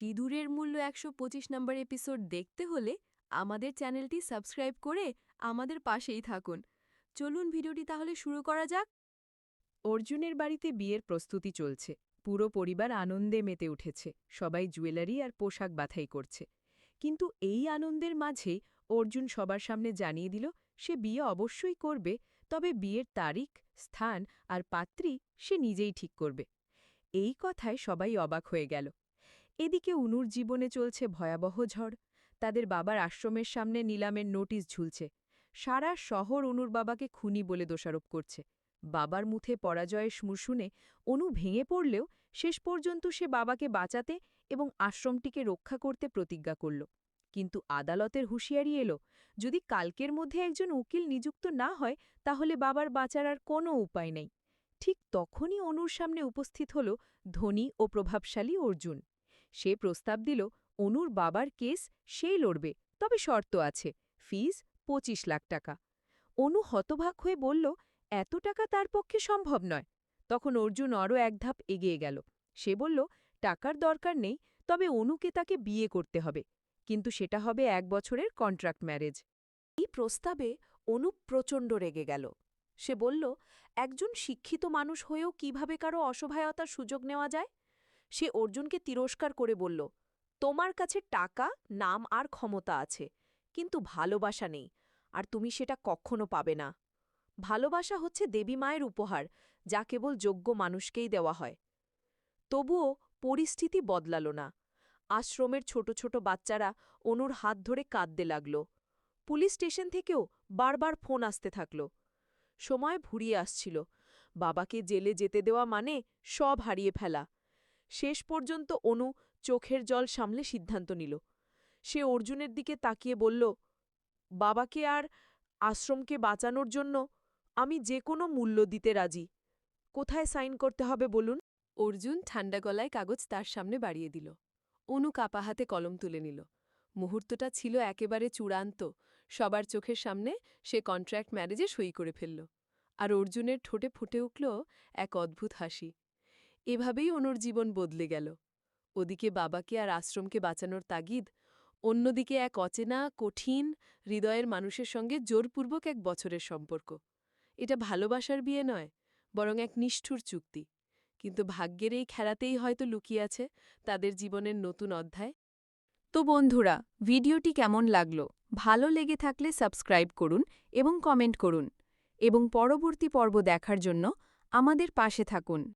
সিঁদুরের মূল্য একশো পঁচিশ নম্বর এপিসোড দেখতে হলে আমাদের চ্যানেলটি সাবস্ক্রাইব করে আমাদের পাশেই থাকুন। চলুন ভিডিওটি তাহলে শুরু করা যাক। অর্জুনের বাড়িতে বিয়ের প্রস্তুতি চলছে। পুরো পরিবার আনন্দে মেতে উঠেছে। সবাই জুয়েলারি আর পোশাক বাছাই করছে। কিন্তু এই আনন্দের মাঝেই অর্জুন সবার সামনে জানিয়ে দিল, সে বিয়ে অবশ্যই করবে, তবে বিয়ের তারিখ, স্থান আর পাত্রী সে নিজেই ঠিক করবে। এই কথায় সবাই অবাক হয়ে গেল। এদিকে উনুর জীবনে চলছে ভয়াবহ ঝড়। তাদের বাবার আশ্রমের সামনে নিলামের নোটিশ ঝুলছে। সারা শহর অনুর বাবাকে খুনি বলে দোষারোপ করছে। বাবার মুখে পরাজয়ের শুনে অনু ভেঙে পড়লেও শেষ পর্যন্ত সে বাবাকে বাঁচাতে এবং আশ্রমটিকে রক্ষা করতে প্রতিজ্ঞা করল। কিন্তু আদালতের হুঁশিয়ারি এলো, যদি কালকের মধ্যে একজন উকিল নিযুক্ত না হয়, তাহলে বাবার বাঁচার আর কোনো উপায় নেই। ঠিক তখনই অনুর সামনে উপস্থিত হল ধনী ও প্রভাবশালী অর্জুন। সে প্রস্তাব দিল, অনুর বাবার কেস সেই লড়বে, তবে শর্ত আছে, ফিজ ২৫ লাখ টাকা। অনু হতভাগ হয়ে বলল, এত টাকা তার পক্ষে সম্ভব নয়। তখন অর্জুন আরও এক ধাপ এগিয়ে গেল। সে বলল, টাকার দরকার নেই, তবে অনুকে তাকে বিয়ে করতে হবে, কিন্তু সেটা হবে এক বছরের কন্ট্রাক্ট ম্যারেজ। এই প্রস্তাবে অনুপ প্রচণ্ড রেগে গেল। সে বলল, একজন শিক্ষিত মানুষ হয়েও কীভাবে কারও অসহায়তার সুযোগ নেওয়া যায়? সে অর্জুনকে তিরস্কার করে বলল, তোমার কাছে টাকা, নাম আর ক্ষমতা আছে, কিন্তু ভালোবাসা নেই, আর তুমি সেটা কখনো পাবে না। ভালোবাসা হচ্ছে দেবী মায়ের উপহার, যা কেবল যোগ্য মানুষকেই দেওয়া হয়। তবুও পরিস্থিতি বদলাল না। আশ্রমের ছোট ছোট বাচ্চারা অনুর হাত ধরে কাঁদতে লাগল। পুলিশ স্টেশন থেকেও বারবার ফোন আসতে থাকল। সময় ভুরিয়ে আসছিল। বাবাকে জেলে যেতে দেওয়া মানে সব হারিয়ে ফেলা। শেষ পর্যন্ত অনু চোখের জল সামলে সিদ্ধান্ত নিল। সে অর্জুনের দিকে তাকিয়ে বলল, বাবাকে আর আশ্রমকে বাঁচানোর জন্য আমি যে কোনো মূল্য দিতে রাজি। কোথায় সাইন করতে হবে বলুন? অর্জুন ঠান্ডা গলায় কাগজ তার সামনে বাড়িয়ে দিল। অনু কাপা হাতে কলম তুলে নিল। মুহূর্তটা ছিল একেবারে চূড়ান্ত। সবার চোখের সামনে সে কন্ট্রাক্ট ম্যারেজে সই করে ফেলল। আর অর্জুনের ঠোঁটে ফুটে উঠল এক অদ্ভুত হাসি। এভাবেই অনুর জীবন বদলে গেল। ওদিকে বাবাকে আর আশ্রমকে বাঁচানোর তাগিদ, অন্যদিকে এক অচেনা, কঠিন, হৃদয়ের মানুষের সঙ্গে জোরপূর্বক এক বছরের সম্পর্ক। এটা ভালোবাসার বিয়ে নয়, বরং এক নিষ্ঠুর চুক্তি। কিন্তু ভাগ্যের এই খেলাতেই হয়তো লুকিয়ে আছে তাদের জীবনের নতুন অধ্যায়। তো বন্ধুরা, ভিডিওটি কেমন লাগল? ভালো লেগে থাকলে সাবস্ক্রাইব করুন এবং কমেন্ট করুন। এবং পরবর্তী পর্ব দেখার জন্য আমাদের পাশে থাকুন।